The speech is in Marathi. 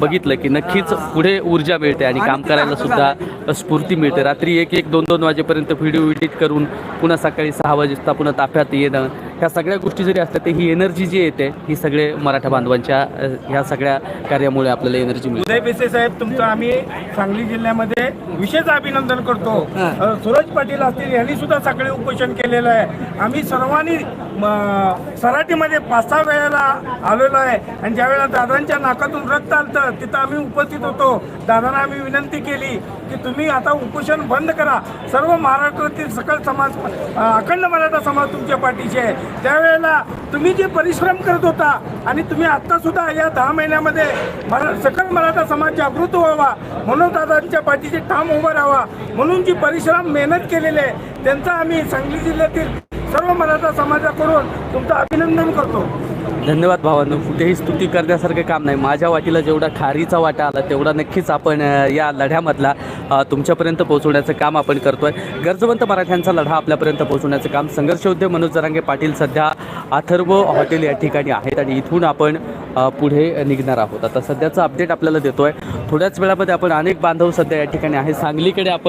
बघितलं की नक्कीच पुढे ऊर्जा मिळते आणि काम करायला सुद्धा स्फूर्ती मिळते. रात्री एक एक दोन दोन वाजेपर्यंत व्हिडिओ एडिट करून पुन्हा सकाळी सहा वाजता पुन्हा ताफ्यात येणं ह्या सगळ्या गोष्टी जरी असतात ते ही एनर्जी जी येते ही सगळे मराठा बांधवांच्या ह्या सगळ्या कार्यामुळे आपल्याला एनर्जी मिळते. उदय बेसे साहेब तुमचं आम्ही सांगली जिल्ह्यामध्ये विशेष अभिनंदन करतो. सूरज पाटील असतील यांनी सुद्धा सकाळी उपोषण केलेलं आहे. आम्ही सर्वांनी म, सराटीमध्ये पाच सहा वेळेला आलेलो आहे. आणि ज्यावेळेला दादांच्या नाकातून रक्त आलतं तिथं आम्ही उपस्थित होतो. दादांना आम्ही विनंती केली की तुम्ही आता उपोषण बंद करा. सर्व महाराष्ट्रातील सकल समाज अखंड मराठा समाज तुमच्या पाठीशी आहे. त्यावेळेला तुम्ही जे परिश्रम करत होता आणि तुम्ही आत्तासुद्धा या दहा महिन्यामध्ये मरा सकल मराठा समाज जागृत व्हावा. म्हणून दादांच्या पाठीशी ठाम उभा राहावा. म्हणून जी परिश्रम मेहनत केलेली आहे त्यांचा आम्ही सांगली जिल्ह्यातील सर्व मराठा समाजाकडून तुमचं अभिनंदन करतो. धन्यवाद भावांनो. कुठेही स्तुती करण्यासारखं काम नाही. माझ्या वाटीला जेवढा खारीचा वाटा आला तेवढा नक्कीच आपण या लढ्यामधला तुमच्यापर्यंत पोहोचवण्याचं काम आपण करतोय. गरजवंत मराठ्यांचा लढा आपल्यापर्यंत पोहोचवण्याचं काम. संघर्षयोद्धे मनोज जरांगे पाटील सध्या अथर्व हॉटेल या ठिकाणी आहेत आणि इथून आपण पुढे निघणार आहोत. आता सध्याचं अपडेट आपल्याला देतोय. थोड्याच वेळामध्ये आपण अनेक बांधव सध्या या ठिकाणी आहे सांगलीकडे आपण